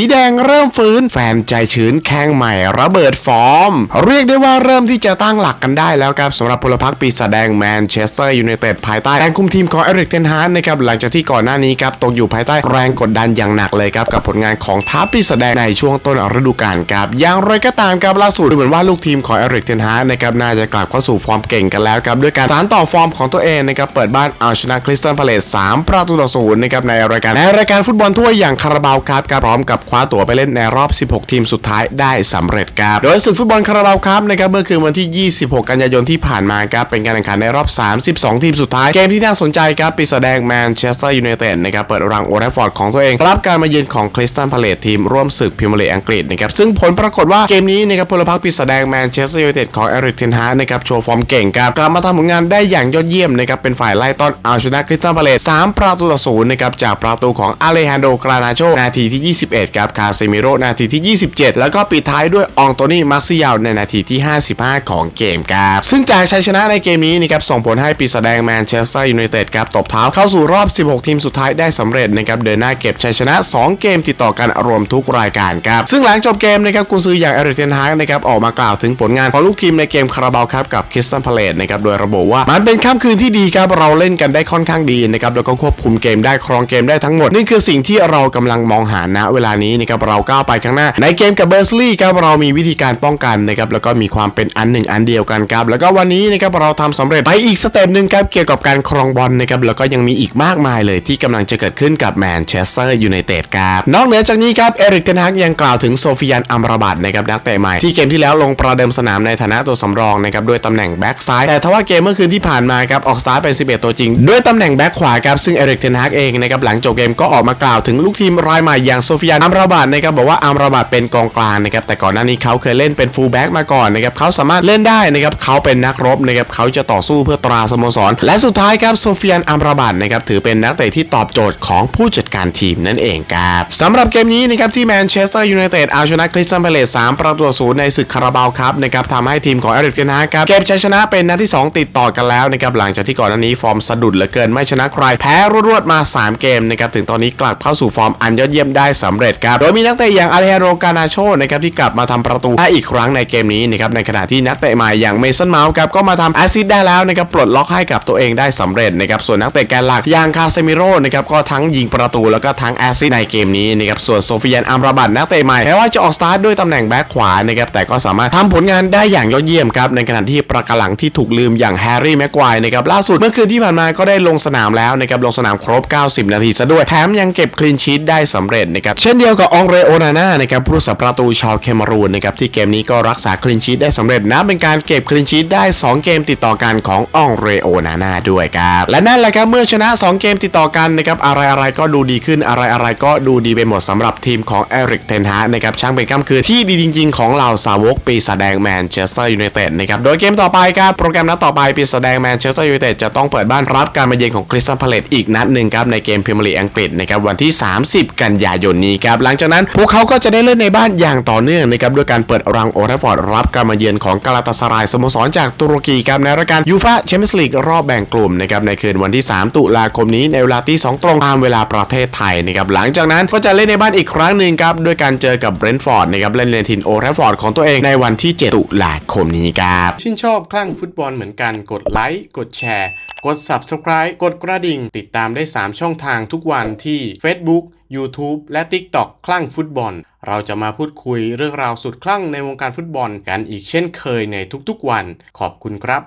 ผีแดงเริ่มฟื้น แฟนใจชื้นแข้งใหม่ ระเบิดฟอร์ม เรียกได้ว่าเริ่มที่จะตั้งหลักกันได้แล้วครับสำหรับพลพรรคปีศาจแดงแมนเชสเตอร์ยูไนเต็ดภายใต้แรงคุมทีมของเอริกเทนฮาร์นะครับหลังจากที่ก่อนหน้านี้ครับตกอยู่ภายใต้แรงกดดันอย่างหนักเลยครับกับผลงานของท้าปีศาจแดงในช่วงต้นฤดูกาลครับอย่างไรก็ตามครับล่าสุดดูเหมือนว่าลูกทีมของเอริกเทนฮาร์นะครับน่าจะกลับเข้าสู่ฟอร์มเก่งกันแล้วครับด้วยการสานต่อฟอร์มของตัวเองนะครับเปิดบ้านเอาชนะคริสตันพาเลส3ประตูต่อศูนย์นะครับในรายการในรายการฟุตบอลถ้วยอย่างคาราบาวครับพร้อมกับคว้าตั๋วไปเล่นในรอบ 16 ทีมสุดท้ายได้สำเร็จครับ โดยศึกฟุตบอลคาราบาวครับนะครับเมื่อคืนวันที่ 26 กันยายนที่ผ่านมาครับเป็นการแข่งขันในรอบ 32 ทีมสุดท้ายเกมที่น่าสนใจครับปีศาจแดงแมนเชสเตอร์ยูไนเต็ดนะครับเปิดรังโอแรฟฟอร์ดของตัวเองรับการมาเยือนของคริสตันพาเลตทีมร่วมศึกพรีเมียร์ลีกอังกฤษนะครับซึ่งผลปรากฏว่าเกมนี้นะครับพลพรรคปีศาจแดงแมนเชสเตอร์ยูไนเต็ดของเอริกเทนฮาร์นะครับโชว์ฟอร์มเก่งครับกลับมาทำผลงานได้อย่างยอดเยี่ยมนะครับเป็นฝ่ายไล่ต้อนเอาชนะคริสตันพาเลต3ประตูต่อศูนย์นะครับจากประตูของอาเลฮันโดกรานาโชนาทีที่ 21ครับคาเซมิโรนาทีที่ 27 แล้วก็ปิดท้ายด้วยอองโตนี่มาร์ซิยาลในนาทีที่ 55 ของเกมครับซึ่งจากชัยชนะในเกมนี้นะครับส่งผลให้ปีศาจแดงแมนเชสเตอร์ยูไนเต็ดครับตบเท้าเข้าสู่รอบ 16 ทีมสุดท้ายได้สำเร็จนะครับเดินหน้าเก็บชัยชนะ 2 เกมติดต่อกันรวมทุกรายการครับซึ่งหลังจบเกมนะครับกุนซืออย่างเอริกเทนฮากนะครับออกมากล่าวถึงผลงานของลูกทีมในเกมคาราบาวครับกับคริสตันพาเลตนะครับโดยระบุว่ามันเป็นค่ำคืนที่ดีครับเราเล่นกันได้ค่อนข้างดีนะครับแล้วก็ควบคุมเกมได้ครองเกมได้ทั้งหมดนี่คือสิ่งที่เรากำลังมองหาณเวลานี้นะครับเราก้าวไปข้างหน้า ในเกมกับเบอร์ซลีย์ครับเรามีวิธีการป้องกันนะครับแล้วก็มีความเป็นอันหนึ่งอันเดียวกันครับแล้วก็วันนี้นะครับเราทำสำเร็จไปอีกสเต็ปหนึ่งครับเกี่ยวกับการครองบอลนะครับแล้วก็ยังมีอีกมากมายเลยที่กำลังจะเกิดขึ้นกับแมนเชสเตอร์ยูไนเต็ดครับนอกเหนือจากนี้ครับเอริกเทนฮักยังกล่าวถึงโซฟิยันอัมราบัตนะครับนักเตะใหม่ที่เกมที่แล้วลงประเดิมสนามในฐานะตัวสำรองนะครับด้วยตำแหน่งแบ็กซ้ายแต่ทว่าเกมเมื่อคืนที่ผ่านมาครับออกสตาร์เป็น 11 ตัวจริง ด้วยตำแหน่งแบ็กขวาครับซึ่งเอริกเทนฮักเองนะครับหลังจบเกมก็ออกมากล่าวถึงลูกทีมรายใหม่อย่างโซฟิยันอัมราบัตนะครับบอกว่าอัมราบัตเป็นกองกลางนะครับแต่ก่อนหน้านี้เขาเคยเล่นเป็นฟูลแบ็กมาก่อนนะครับเขาสามารถเล่นได้นะครับเขาเป็นนักรบนะครับเขาจะต่อสู้เพื่อตราสโมสร และสุดท้ายครับโซเฟียนอัมราบัตนะครับถือเป็นนักเตะที่ตอบโจทย์ของผู้จัดการทีมนั่นเองครับสำหรับเกมนี้นะครับที่แมนเชสเตอร์ยูไนเต็ดเอาชนะคริสตันพาเลส3ประตูศูนย์ในศึกคาราบาวครับนะครับทำให้ทีมของเอริกเทนฮากครับเก็บชัยชนะเป็นนัดที่ 2 ติดต่อกันแล้วนะครับหลังจากที่ก่อนหน้านี้ฟอร์มสะดุดเหลือเกินไม่ชนะใครแพ้รวดๆมา 3 เกมนะครับถึงตอนนี้กลับเข้าสู่ฟอร์มอันยอดเยี่ยมได้สำเร็จครับ โดยมีนักเตะอย่างอาเลโรกานาโชนะครับที่กลับมาทำประตูได้อีกครั้งในเกมนี้นะครับในขณะที่นักเตะใหม่อย่างเมสันเมาส์ครับก็มาทำแอซิสต์ได้แล้วนะครับปลดล็อกให้กับตัวเองได้สำเร็จนะครับส่วนนักเตะแกนหลักอย่างคาเซมิโร่นะครับก็ทั้งยิงประตูแล้วก็ทั้งแอซิสต์ในเกมนี้นะครับส่วนโซฟิยันอัมราบัตนักเตะใหม่แม้ว่าจะออกสตาร์ทด้วยตำแหน่งแบ็คขวานะครับแต่ก็สามารถทำผลงานได้อย่างยอดเยี่ยมครับในขณะที่ประกาหลังที่ถูกลืมอย่างแฮร์รี่แม็กควายนะครับล่าสุดเมื่อคืนที่ผ่านมาก็ได้ลงสนามแล้วนะครับลงสนามครบ 90 นาทีซะด้วยแถมยังเก็บคลีนชีตได้สำเร็จนะครับเช่นเดียวกับองเรโอนาน่านะครับผู้รักษาประตูชาวเคมารูนนะครับที่เกมนี้ก็รักษาคลีนชีตได้สำเร็จนะเป็นการเก็บคลีนชีตได้ 2 เกมติดต่อกันขององเรโอนาน่าด้วยครับและนั่นแหละครับเมื่อชนะ 2 เกมติดต่อกันนะครับอะไรอะไรก็ดูดีขึ้นอะไรอะไรก็ดูดีไปหมดสำหรับทีมของเอริกเทนฮานะครับช่างเป็นค่ำคืนที่ดีจริง ๆ ของเหล่าสาวกปีศาจแดงแมนเชสเตอร์ยูไนเต็ดนะครับโดยเกมต่อไปครับโปรแกรมนัดต่อไปปีศาจแดงแมนเชสเตอร์ยูไนเต็ดจะต้องเปิดบ้านรับการมาเยือนของคริสตันพาเลตอีกนัดหนึ่งครับในเกมพรีเมียร์ลีกอังกฤษนะครับวันที่ 30 กันยายนนี้ครับหลังจากนั้นพวกเขาก็จะได้เล่นในบ้านอย่างต่อเนื่องนะครับด้วยการเปิดรังโอแทฟฟอร์ดรับการมาเยือนของกาลาตาสรายสโมสรจากตุรกีครับในรายการยูฟาแชมเปี้ยนส์ลีกรอบแบ่งกลุ่มนะครับในคืนวันที่ 3 ตุลาคมนี้ในเวลาตีสองตรงตามเวลาประเทศไทยนะครับหลังจากนั้นก็จะเล่นในบ้านอีกครั้งหนึ่งครับด้วยการเจอกับเบรนท์ฟอร์ดนะครับเล่นในทินโอแทฟฟอร์ดของตัวเองในวันที่ 7 ตุลาคมนี้ครับชื่นชอบคลั่งฟุตบอลเหมือนกันกดไลค์กดแชร์ กด Subscribe กดกระดิ่ง ติดตามได้ 3 ช่องทางทุกวันที่ Facebook YouTube และ TikTok คลั่งฟุตบอล เราจะมาพูดคุยเรื่องราวสุดคลั่งในวงการฟุตบอลกันอีกเช่นเคยในทุกๆวัน ขอบคุณครับ